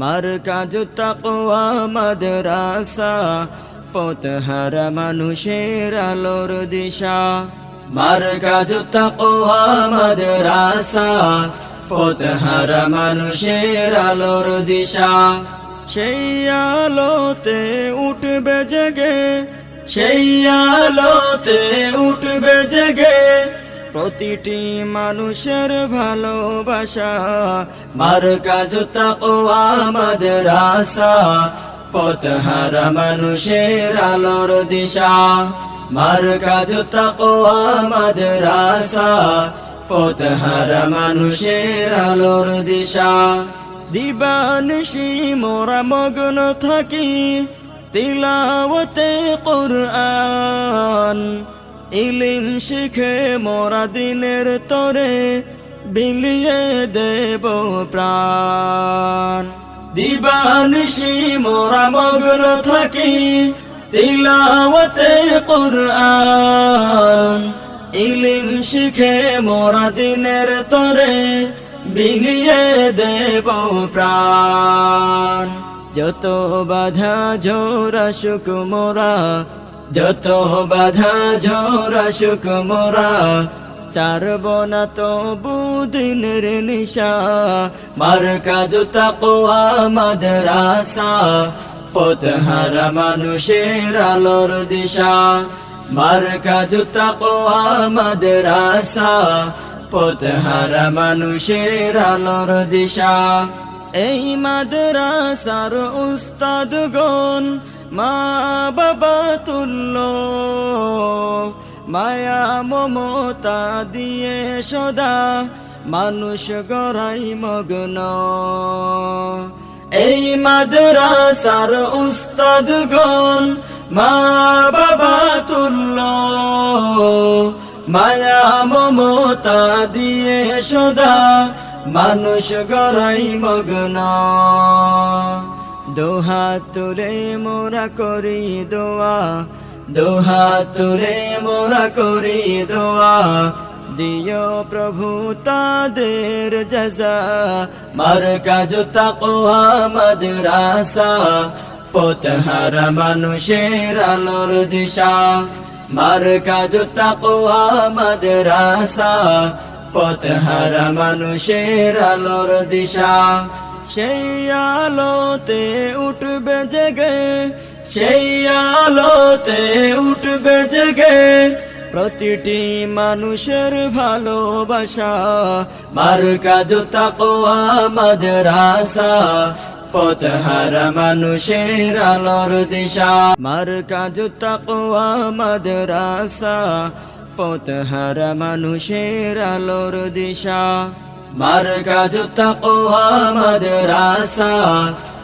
মার্কাজ তাকওয়া মাদ্রাসা পথহার মানুষের আলোর দিশা। মার্কাজ তাকওয়া মাদ্রাসা পথহার মানুষের আলোর দিশা। সেই আলোতে উঠবে জেগে, সেই আলোতে উঠবে জেগে প্রতিটি মানুষের ভালোবাসা। মার কাজ তাকওয়া মাদ্রাসা। পথহার মানুষের আলোর দিশা। মার কাজ তাকওয়া মাদ্রাসা। পথহার মানুষের আলোর দিশা। দিবানশি মোরা মগ্ন থাকি। তিলাওতে কোরআন। ইলিম শিখে মোরা দিনের তরে বিলিয়ে দেব প্রাণ। দিবানশি মোরা মগ্ন থাকি তিলাওতে কোরআন। ইলিম শিখে মোরা দিনের তরে বিলিয়ে দেব প্রাণ। যত বাধা ঝোরা সুখ মোরা যত বাধা ঝোরা সুখ মোরা, চারব না তো বুদিনের নিশা। মার কাজ তাকওয়া মাদ্রাসা পথহারা মানুষের আলোর দিশা। মার কাজ তাকওয়া মাদ্রাসা পথহারা মানুষের আলোর দিশা। এই মাদ্রাসার উস্তাদ গন মা বাবা তুল্য, মায়া মমতা দিয়ে সদা মানুষ গড়াই মগ্ন। এই মাদ্রাসার উস্তাদ গন মা বাবা তুল্য, মায়া মমতা দিয়ে সদা মানুষ গড়াই মগ্ন। দোহা তুলে মোরা করি দোয়া, দোহা তুলে মোরা করি দোয়া। দিও প্রভু তাদের জজা মার কাজ তাকওয়া মাদ্রাসা পথহারা মানুষের আলোর দিশা। মার কাজ তাকওয়া মাদ্রাসা পথহারা মানুষের আলোর দিশা। সেই আলোতে উঠবে জেগে, সেই আলোতে উঠবে জেগে। প্রতিটি মানুষের ভালোবাসা মার কাজ তাকওয়া মাদ্রাসা পথহারা মানুষের আলোর দিশা। মার কাজ তাকওয়া মাদ্রাসা পথহারা মানুষের আলোর দিশা। মার কাজ তাকওয়া মাদ্রাসা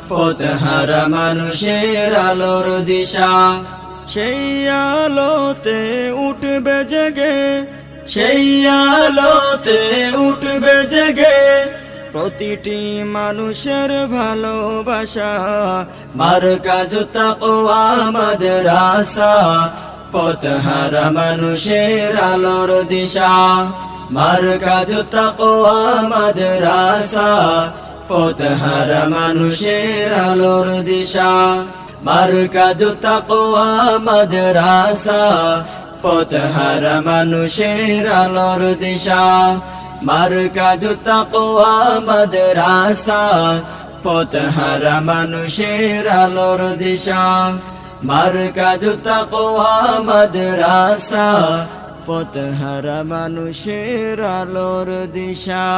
পথহারা মানুষের আলোর দিশা। সেই আলোতে উঠবে জেগে সেই আলোতে উঠবে জেগে। প্রতিটি মানুষের ভালোবাসা। মার কাজ তাকওয়া মাদ্রাসা পথহারা মানুষের আলোর দিশা। মার কাজ তাকওয়া মাদ্রাসা পথহারা মানুষের আলোর দিশা। মার কাজ তাকওয়া মাদ্রাসা পথহারা মানুষের আলোর দিশা। মার কাজ তাকওয়া মাদ্রাসা পথহারা মানুষের আলোর দিশা। মার কাজ তাকওয়া মাদ্রাসা পথহারা মানুষের আলোর দিশা।